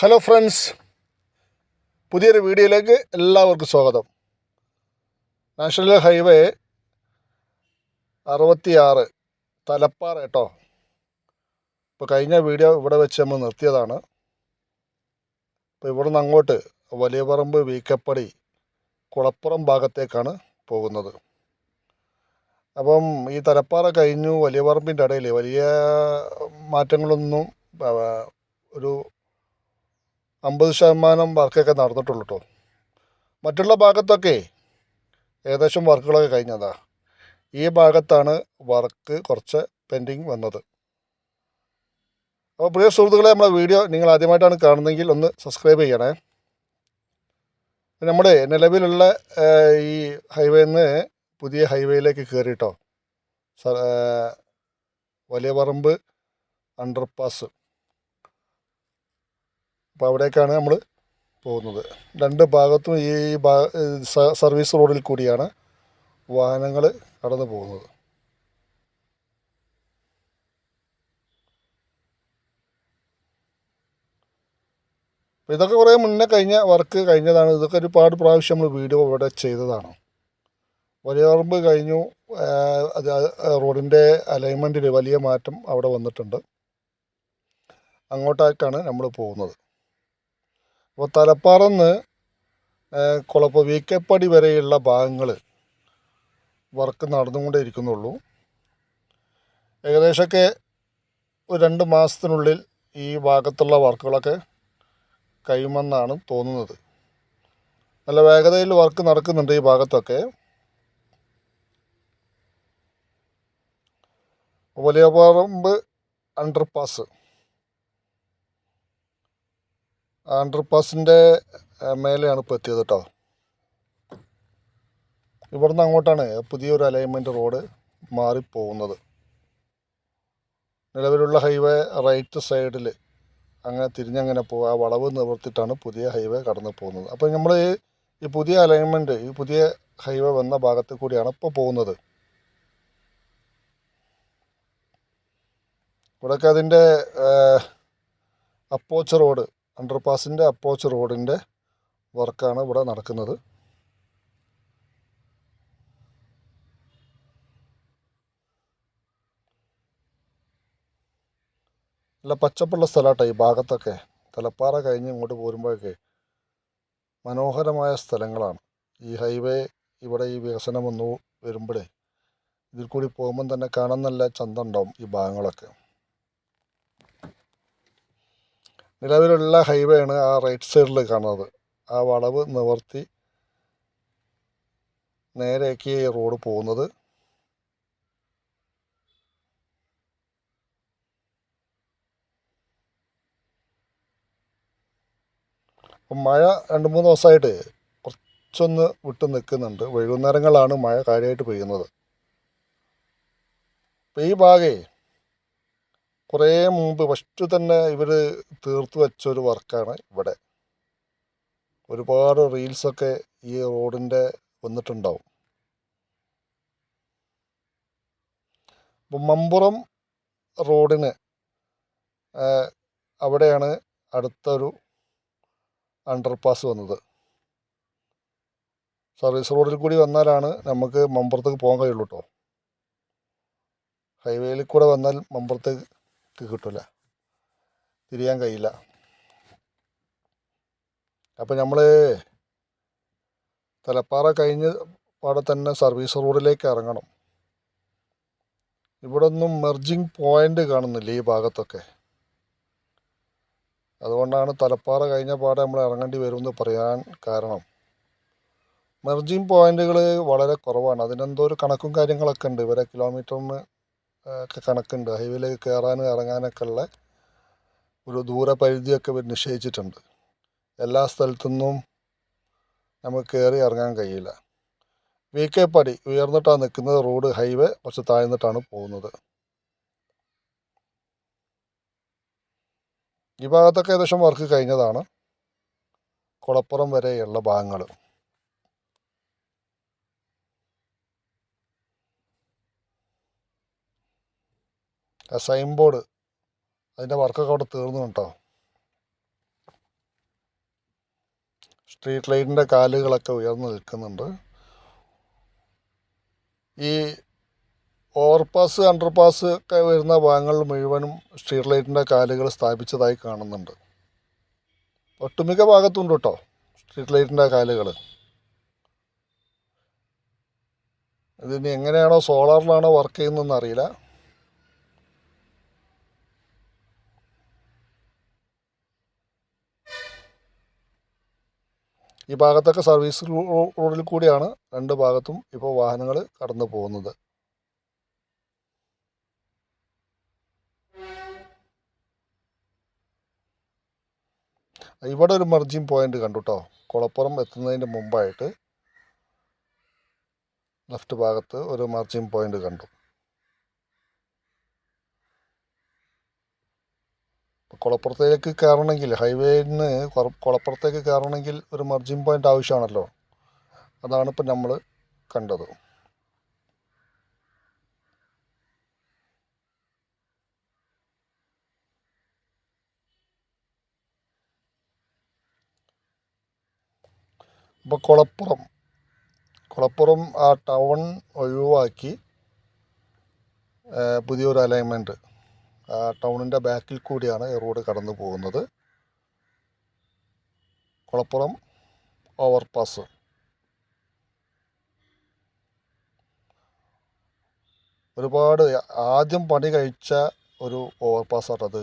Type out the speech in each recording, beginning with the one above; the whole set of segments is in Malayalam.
ഹലോ ഫ്രണ്ട്സ് പുതിയൊരു വീഡിയോയിലേക്ക് എല്ലാവർക്കും സ്വാഗതം. നാഷണൽ ഹൈവേ അറുപത്തിയാറ് തലപ്പാറ കേട്ടോ. ഇപ്പോൾ കഴിഞ്ഞ വീഡിയോ ഇവിടെ വെച്ച് നമ്മൾ നിർത്തിയതാണ്. ഇപ്പോൾ ഇവിടെ നിന്ന് അങ്ങോട്ട് വലിയ പറമ്പ് വീക്കപ്പടി കുളപ്പുറം ഭാഗത്തേക്കാണ് പോകുന്നത്. അപ്പം ഈ തലപ്പാറ കഴിഞ്ഞു വലിയ പറമ്പിന്റെ ഇടയിൽ വലിയ മാറ്റങ്ങളൊന്നും ഒരു അമ്പത് ശതമാനം വർക്കൊക്കെ നടന്നിട്ടുള്ളൂ കേട്ടോ മറ്റുള്ള ഭാഗത്തൊക്കെ ഏകദേശം വർക്കുകളൊക്കെ കഴിഞ്ഞതാ. ഈ ഭാഗത്താണ് വർക്ക് കുറച്ച് പെൻഡിങ് വന്നത്. അപ്പോൾ പ്രിയ സുഹൃത്തുക്കളെ നമ്മളെ വീഡിയോ നിങ്ങൾ ആദ്യമായിട്ടാണ് കാണുന്നതെങ്കിൽ ഒന്ന് സബ്സ്ക്രൈബ് ചെയ്യണേ. നമ്മുടെ നിലവിലുള്ള ഈ ഹൈവേയിൽ നിന്ന് പുതിയ ഹൈവേയിലേക്ക് കയറിയിട്ടോ വലിയ പറമ്പ് അണ്ടർപാസ്. അപ്പോൾ അവിടേക്കാണ് നമ്മൾ പോകുന്നത്. രണ്ട് ഭാഗത്തും ഈ സർവീസ് റോഡിൽ കൂടിയാണ് വാഹനങ്ങൾ കടന്നു പോകുന്നത്. ഇതൊക്കെ കുറേ മുന്നേ കഴിഞ്ഞ വർക്ക് കഴിഞ്ഞതാണ്. ഇതൊക്കെ ഒരുപാട് പ്രാവശ്യം നമ്മൾ വീഡിയോ ഇവിടെ ചെയ്തതാണ്. വലിയ പറമ്പ് കഴിഞ്ഞു. റോഡിന്റെ അലൈൻമെന്റിൽ വലിയ മാറ്റം അവിടെ വന്നിട്ടുണ്ട്. അങ്ങോട്ടേക്കാണ് നമ്മൾ പോകുന്നത്. അപ്പോൾ തലപ്പാറന്ന് കുളപ്പ് വീക്കപ്പടി വരെയുള്ള ഭാഗങ്ങൾ വർക്ക് നടന്നുകൊണ്ടേ ഇരിക്കുന്നുള്ളൂ. ഏകദേശമൊക്കെ ഒരു രണ്ട് മാസത്തിനുള്ളിൽ ഈ ഭാഗത്തുള്ള വർക്കുകളൊക്കെ കഴിയുമെന്നാണ് തോന്നുന്നത്. നല്ല വേഗതയിൽ വർക്ക് നടക്കുന്നുണ്ട് ഈ ഭാഗത്തൊക്കെ. വലിയ പറമ്പ് അണ്ടർപാസ് അണ്ടർപാസിന്റെ മേലെയാണ് ഇപ്പോൾ എത്തിയത് കേട്ടോ ഇവിടുന്ന് അങ്ങോട്ടാണ് പുതിയൊരു അലൈൻമെന്റ് റോഡ് മാറിപ്പോകുന്നത് നിലവിലുള്ള ഹൈവേ റൈറ്റ് സൈഡിൽ അങ്ങനെ തിരിഞ്ഞങ്ങനെ പോകുക ആ വളവ് നിവർത്തിയിട്ടാണ് പുതിയ ഹൈവേ കടന്നു പോകുന്നത്. അപ്പോൾ നമ്മൾ ഈ പുതിയ അലൈൻമെന്റ് ഈ പുതിയ ഹൈവേ വന്ന ഭാഗത്ത് കൂടിയാണ് ഇപ്പോൾ പോകുന്നത്. ഇവിടെയൊക്കെ അതിന്റെ അപ്പോച്ച് റോഡ് അണ്ടർപാസിന്റെ അപ്പോച്ച് റോഡിന്റെ വർക്കാണ് ഇവിടെ നടക്കുന്നത്. നല്ല പച്ചപ്പുള്ള സ്ഥലമാട്ടോ ഈ ഭാഗത്തൊക്കെ. തലപ്പാറ കഴിഞ്ഞ് ഇങ്ങോട്ട് പോരുമ്പോഴൊക്കെ മനോഹരമായ സ്ഥലങ്ങളാണ്. ഈ ഹൈവേ ഇവിടെ ഈ വികസനം വന്നു വരുമ്പോഴേ ഇതിൽ കൂടി പോകുമ്പം തന്നെ കാണാൻ നല്ല ചന്തം ഉണ്ടാവും ഈ ഭാഗങ്ങളൊക്കെ. നിലവിലുള്ള ഹൈവേ ആണ് ആ റൈറ്റ് സൈഡിൽ കാണുന്നത്. ആ വളവ് നിവർത്തി നേരേക്ക് റോഡ് പോകുന്നത്. മഴ രണ്ട് മൂന്ന് ദിവസമായിട്ട് കുറച്ചൊന്ന് വിട്ടു നിൽക്കുന്നുണ്ട്. വൈകുന്നേരങ്ങളാണ് മഴ കാര്യമായിട്ട് പെയ്യുന്നത്. ഈ ഭാഗേ കുറേ മുമ്പ് ഫസ്റ്റ് തന്നെ ഇവർ തീർത്ത് വെച്ച ഒരു വർക്കാണ് ഇവിടെ. ഒരുപാട് റീൽസൊക്കെ ഈ റോഡിന്റെ വന്നിട്ടുണ്ടാവും. മമ്പുറം റോഡിന് അവിടെയാണ് അടുത്തൊരു അണ്ടർപാസ് വന്നത്. സർവീസ് റോഡിൽ കൂടി വന്നാലാണ് നമുക്ക് മമ്പുറത്തേക്ക് പോകാൻ കഴിയുള്ളൂ കേട്ടോ ഹൈവേയിൽ കൂടെ വന്നാൽ മമ്പുറത്തേക്ക് കിട്ടില്ല തിരിയാൻ കഴിയില്ല. അപ്പം നമ്മൾ തലപ്പാറ കഴിഞ്ഞ് അവിടെ തന്നെ സർവീസ് റോഡിലേക്ക് ഇറങ്ങണം. ഇവിടെ ഒന്നും മെർജിങ് പോയിന്റ് കാണുന്നില്ല ഈ ഭാഗത്തൊക്കെ? അതുകൊണ്ടാണ് തലപ്പാറ കഴിഞ്ഞ പാടെ നമ്മൾ ഇറങ്ങേണ്ടി വരുമെന്ന് പറയാൻ കാരണം. മെർജിങ് പോയിന്റുകൾ വളരെ കുറവാണ്. അതിനെന്തോ ഒരു കണക്കും കാര്യങ്ങളൊക്കെ ഉണ്ട്. ഇവരെ കിലോമീറ്ററിന് കണക്കുണ്ട്. ഹൈവേയിലേക്ക് കയറാനും ഇറങ്ങാനൊക്കെ ഉള്ള ഒരു ദൂരപരിധിയൊക്കെ ഇവർ നിശ്ചയിച്ചിട്ടുണ്ട്. എല്ലാ സ്ഥലത്തുനിന്നും നമുക്ക് കയറി ഇറങ്ങാൻ കഴിയില്ല. വി കെ പടി ഉയർന്നിട്ടാണ് നിൽക്കുന്നത് റോഡ് ഹൈവേ കുറച്ച് താഴ്ന്നിട്ടാണ് പോകുന്നത്. ഈ ഭാഗത്തൊക്കെ ഏകദേശം വർക്ക് കഴിഞ്ഞതാണ്. കുളപ്പുറം വരെയുള്ള ഭാഗങ്ങൾ ആ സൈൻ ബോർഡ് അതിന്റെ വർക്കൊക്കെ അവിടെ തീർന്നു കേട്ടോ. സ്ട്രീറ്റ് ലൈറ്റിന്റെ കാലുകളൊക്കെ ഉയർന്നു നിൽക്കുന്നുണ്ട്. ഈ ഓവർപാസ് അണ്ടർപാസ് ഒക്കെ വരുന്ന ഭാഗങ്ങളിൽ മുഴുവനും സ്ട്രീറ്റ് ലൈറ്റിന്റെ കാലുകൾ സ്ഥാപിച്ചതായി കാണുന്നുണ്ട്. ഒട്ടുമിക്ക ഭാഗത്തുണ്ട് കേട്ടോ സ്ട്രീറ്റ് ലൈറ്റിന്റെ കാലുകൾ. ഇതിന് എങ്ങനെയാണോ സോളാറിലാണോ വർക്ക് ചെയ്യുന്നതെന്ന് അറിയില്ല. ഈ ഭാഗത്തൊക്കെ സർവീസ് റോഡിൽ കൂടിയാണ് രണ്ട് ഭാഗത്തും ഇപ്പോൾ വാഹനങ്ങൾ കടന്നു പോകുന്നത്. ഇവിടെ ഒരു മെർജിങ് പോയിന്റ് കണ്ടു കേട്ടോ കുളപ്പുറം എത്തുന്നതിന് മുമ്പായിട്ട് ലെഫ്റ്റ് ഭാഗത്ത് ഒരു മെർജിങ് പോയിന്റ് കണ്ടു. കുളപ്പുറത്തേക്ക് കയറണമെങ്കിൽ ഹൈവേയിൽ നിന്ന് കുളപ്പുറത്തേക്ക് കയറണമെങ്കിൽ ഒരു മെർജിങ് പോയിന്റ് ആവശ്യമാണല്ലോ. അതാണ് ഇപ്പം നമ്മൾ കണ്ടത്. ഇപ്പോൾ കുളപ്പുറം കുളപ്പുറം ആ ടൗൺ ഒഴിവാക്കി പുതിയൊരു അലൈൻമെന്റ് ടൗണിന്റെ ബാക്കിൽ കൂടിയാണ് ഈ റോഡ് കടന്നു പോകുന്നത്. കുളപ്പുറം ഓവർപാസ്. ഒരുപാട് ആദ്യം പണി കഴിച്ച ഒരു ഓവർപാസ്സാണ് അത്.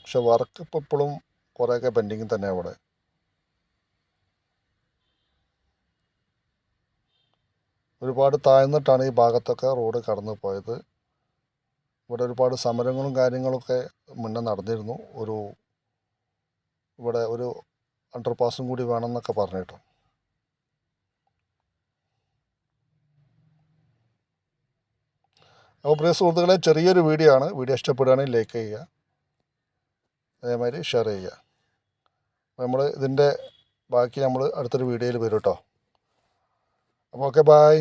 പക്ഷെ വർക്ക് ഇപ്പോൾ ഇപ്പോഴും കുറേയൊക്കെ പെൻഡിങ് തന്നെ അവിടെ ഒരുപാട് താഴ്ന്നിട്ടാണ് ഈ ഭാഗത്തൊക്കെ റോഡ് കടന്നു പോയത്. ഇവിടെ ഒരുപാട് സമരങ്ങളും കാര്യങ്ങളൊക്കെ മുന്നേ നടന്നിരുന്നു. ഒരു ഇവിടെ ഒരു അണ്ടർപാസും കൂടി വേണമെന്നൊക്കെ പറഞ്ഞിട്ടു. അപ്പോൾ പ്രിയ സുഹൃത്തുക്കളെ ചെറിയൊരു വീഡിയോ ആണ്. വീഡിയോ ഇഷ്ടപ്പെടുകയാണെങ്കിൽ ലൈക്ക് ചെയ്യുക. അതേമാതിരി ഷെയർ ചെയ്യുക. നമ്മൾ ഇതിന്റെ ബാക്കി നമ്മൾ അടുത്തൊരു വീഡിയോയിൽ വരും കേട്ടോ അപ്പോൾ ഓക്കെ ബായ്